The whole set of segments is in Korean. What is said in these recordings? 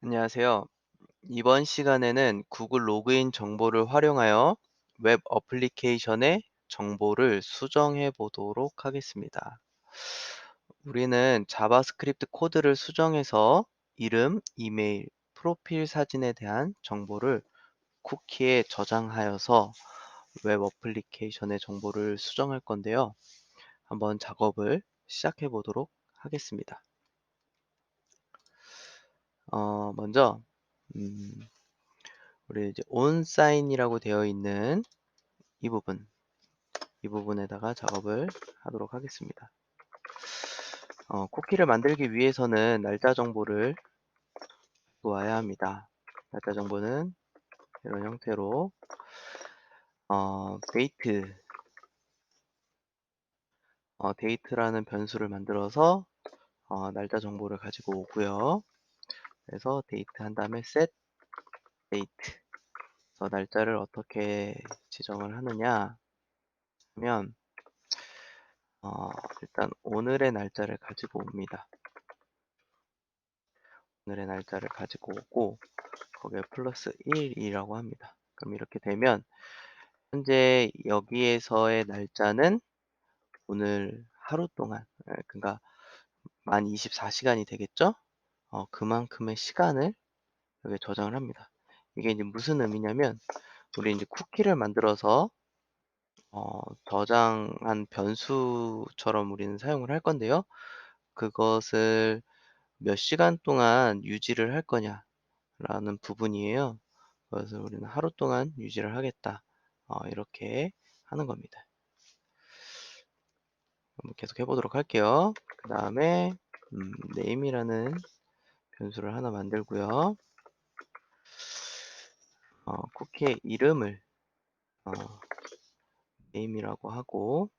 안녕하세요. 이번 시간에는 구글 로그인 정보를 활용하여 웹 어플리케이션의 정보를 수정해 보도록 하겠습니다. 우리는 자바스크립트 코드를 수정해서 이름, 이메일, 프로필 사진에 대한 정보를 쿠키에 저장하여서 웹 어플리케이션의 정보를 수정할 건데요. 한번 작업을 시작해 보도록 하겠습니다. 어, 먼저 음, 우리 이제 onSign이라고 되어 있는 이 부분, 이 부분에다가 작업을 하도록 하겠습니다. 어, 쿠키를 만들기 위해서는 날짜 정보를 놓아야 합니다. 날짜 정보는 이런 형태로 어, date, 어, date라는 변수를 만들어서 어, 날짜 정보를 가지고 오고요. 그래서 date 한 다음에 set date. 그래서 날짜를 어떻게 지정을 하느냐 하면 어, 일단 오늘의 날짜를 가지고 옵니다. 오늘의 날짜를 가지고 오고 거기에 플러스 1이라고 합니다. 그럼 이렇게 되면 현재 여기에서의 날짜는 오늘 하루 동안 예, 그러니까 만 24시간이 되겠죠? 어, 그만큼의 시간을 여기에 저장을 합니다. 이게 이제 무슨 의미냐면 우리 이제 쿠키를 만들어서 어, 저장한 변수처럼 우리는 사용을 할 건데요. 그것을 몇 시간 동안 유지를 할 거냐라는 부분이에요. 그래서 우리는 하루 동안 유지를 하겠다. 어, 이렇게 하는 겁니다. 계속 해보도록 할게요. 그 다음에 음, name이라는 변수를 하나 만들고요. 어, 쿠키의 이름을 어, name이라고 하고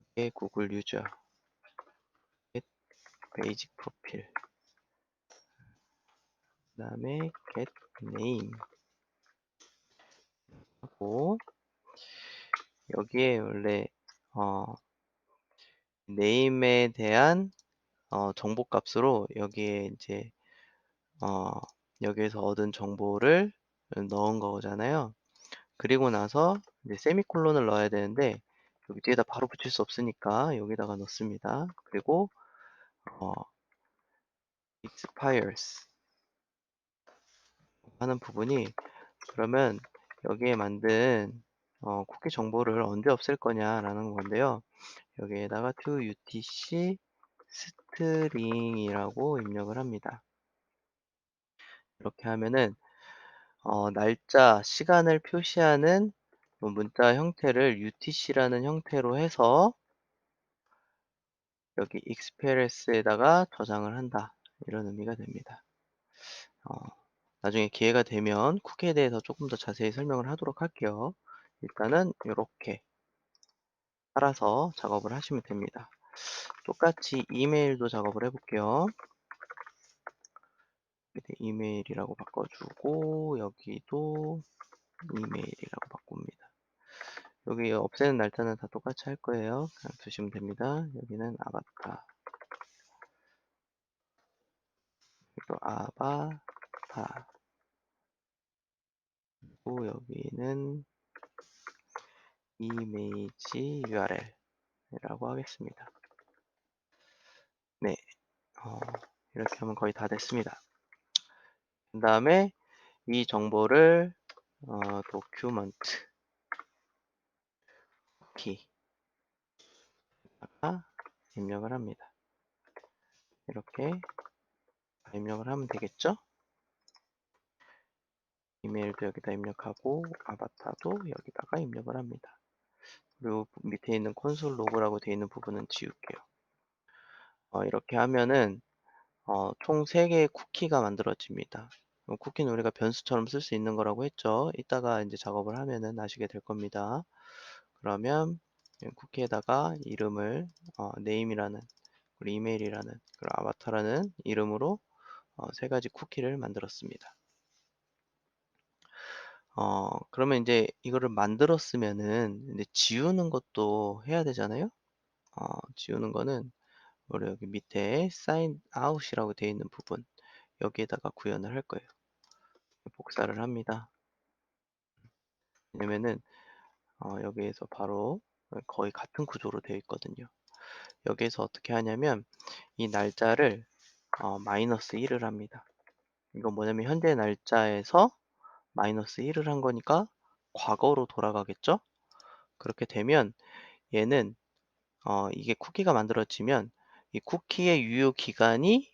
이게 구글 유저 베이직 프로필 그 다음에 get name 하고 여기에 원래 어, name에 대한 어, 정보 값으로 여기에 이제 어, 여기에서 얻은 정보를 넣은 거잖아요. 그리고 나서 이제 세미콜론을 넣어야 되는데 여기 뒤에다 바로 붙일 수 없으니까 여기다가 넣습니다. 그리고 어, expires 하는 부분이 그러면 여기에 만든 어, 쿠키 정보를 언제 없앨 거냐라는 건데요. 여기에다가 to utc string이라고 입력을 합니다. 이렇게 하면은 어, 날짜, 시간을 표시하는 뭐 문자 형태를 utc라는 형태로 해서 여기 express에다가 저장을 한다. 이런 의미가 됩니다. 어, 나중에 기회가 되면 쿠키에 대해서 조금 더 자세히 설명을 하도록 할게요. 일단은 이렇게 따라서 작업을 하시면 됩니다. 똑같이 이메일도 작업을 해볼게요. 이메일이라고 바꿔주고 여기도 이메일이라고 바꿉니다. 여기 없애는 날짜는 다 똑같이 할 거예요. 그냥 두시면 됩니다. 여기는 아바타 또 아바타 그리고 여기는 이메이지 URL 이라고 하겠습니다. 네, 어, 이렇게 하면 거의 다 됐습니다. 그 다음에 이 정보를 어, 도큐먼트 키에다가 입력을 합니다. 이렇게 입력을 하면 되겠죠? 이메일도 여기다 입력하고 아바타도 여기다가 입력을 합니다. 그리고 밑에 있는 콘솔 로그라고 되어 있는 부분은 지울게요. 어, 이렇게 하면은 어, 총 3 개의 쿠키가 만들어집니다. 쿠키는 우리가 변수처럼 쓸 수 있는 거라고 했죠. 이따가 이제 작업을 하면은 아시게 될 겁니다. 그러면 쿠키에다가 이름을 어, name이라는 그리고 이메일이라는 그리고 아바타라는 이름으로 어, 세 가지 쿠키를 만들었습니다. 어, 그러면 이제 이거를 만들었으면은 이제 지우는 것도 해야 되잖아요. 어, 지우는 거는 우리 여기 밑에 sign out이라고 되어 있는 부분 여기에다가 구현을 할 거예요. 복사를 합니다. 왜냐면은 어, 여기에서 바로 거의 같은 구조로 되어 있거든요. 여기에서 어떻게 하냐면 이 날짜를 어, 마이너스 1을 합니다. 이건 뭐냐면 현재 날짜에서 마이너스 1을 한 거니까 과거로 돌아가겠죠? 그렇게 되면 얘는 어, 이게 쿠키가 만들어지면 이 쿠키의 유효 기간이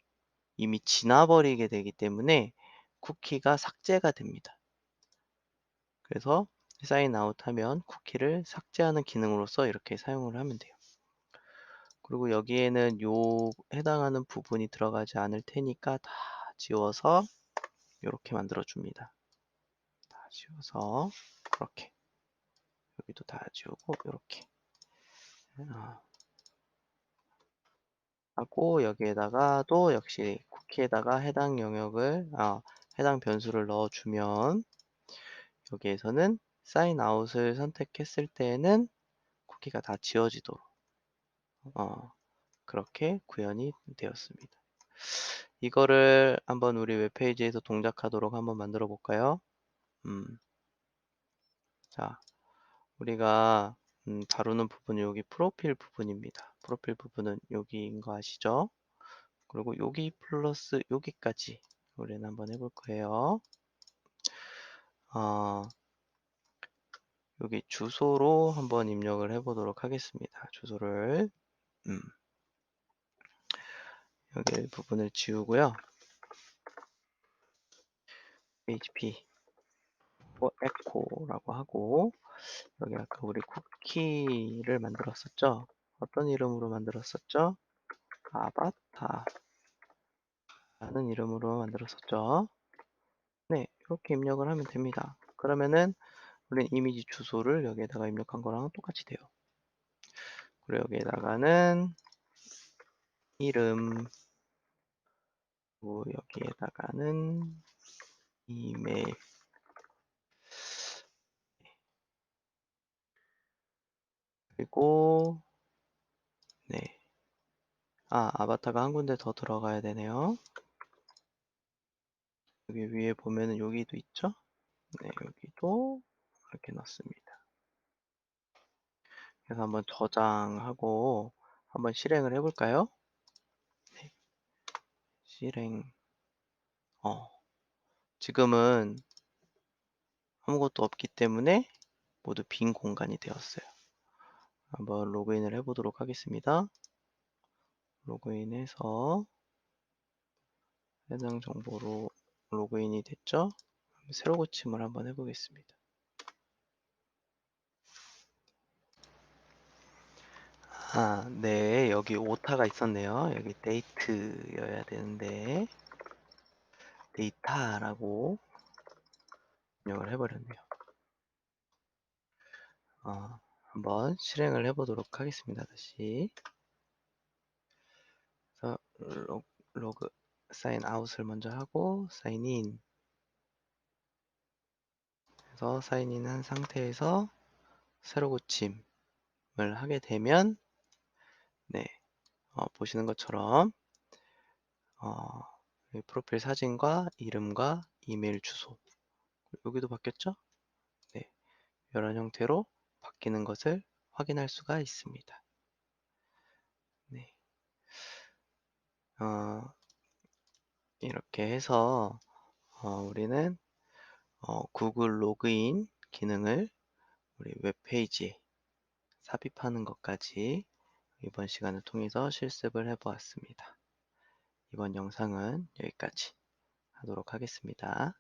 이미 지나버리게 되기 때문에 쿠키가 삭제가 됩니다. 그래서 사인 아웃 하면 쿠키를 삭제하는 기능으로서 이렇게 사용을 하면 돼요. 그리고 여기에는 요 해당하는 부분이 들어가지 않을 테니까 다 지워서 이렇게 만들어 줍니다. 다 지워서 그렇게 여기도 다 지우고 이렇게 어. 하고 여기에다가 또 역시 쿠키에다가 해당 영역을 어, 해당 변수를 넣어주면 여기에서는 사인 아웃을 선택했을 때에는 쿠키가 다 지워지도록 어, 그렇게 구현이 되었습니다. 이거를 한번 우리 웹페이지에서 동작하도록 한번 만들어 볼까요? 음. 자, 우리가 음, 다루는 부분이 여기 프로필 부분입니다. 프로필 부분은 여기인 거 아시죠? 그리고 여기 플러스 여기까지 우리는 한번 해볼 거예요. 어, 여기 주소로 한번 입력을 해보도록 하겠습니다. 주소를 음. 여기 부분을 지우고요. Php echo라고 하고 여기 아까 우리 쿠키를 만들었었죠? 어떤 이름으로 만들었었죠? 아바타 라는 이름으로 만들었었죠? 네, 이렇게 입력을 하면 됩니다. 그러면은 우리는 이미지 주소를 여기에다가 입력한 거랑 똑같이 돼요. 그리고 여기에다가는 이름 그리고 여기에다가는 이메일 그리고 네. 아, 아바타가 한 군데 더 들어가야 되네요. 여기 위에 보면은 여기도 있죠? 네, 여기도 이렇게 넣습니다. 그래서 한번 저장하고 한번 실행을 해볼까요? 네. 실행. 어. 지금은 아무것도 없기 때문에 모두 빈 공간이 되었어요. 한번 로그인을 해보도록 하겠습니다. 로그인해서 해당 정보로 로그인이 됐죠? 새로 고침을 한번 해보겠습니다. 아, 네, 여기 오타가 있었네요. 여기 데이트여야 되는데 데이터라고 입력을 해버렸네요. 어, 한번 실행을 해보도록 하겠습니다. 다시 그래서 로그, 로그 사인 아웃을 먼저 하고 사인 인 그래서 사인 인한 상태에서 새로 고침을 하게 되면 네 어, 보시는 것처럼 어, 프로필 사진과 이름과 이메일 주소 여기도 바뀌었죠? 네 이런 형태로 바뀌는 것을 확인할 수가 있습니다. 네. 어, 이렇게 해서 어, 우리는 어, 구글 로그인 기능을 우리 웹페이지에 삽입하는 것까지 이번 시간을 통해서 실습을 해보았습니다. 이번 영상은 여기까지 하도록 하겠습니다.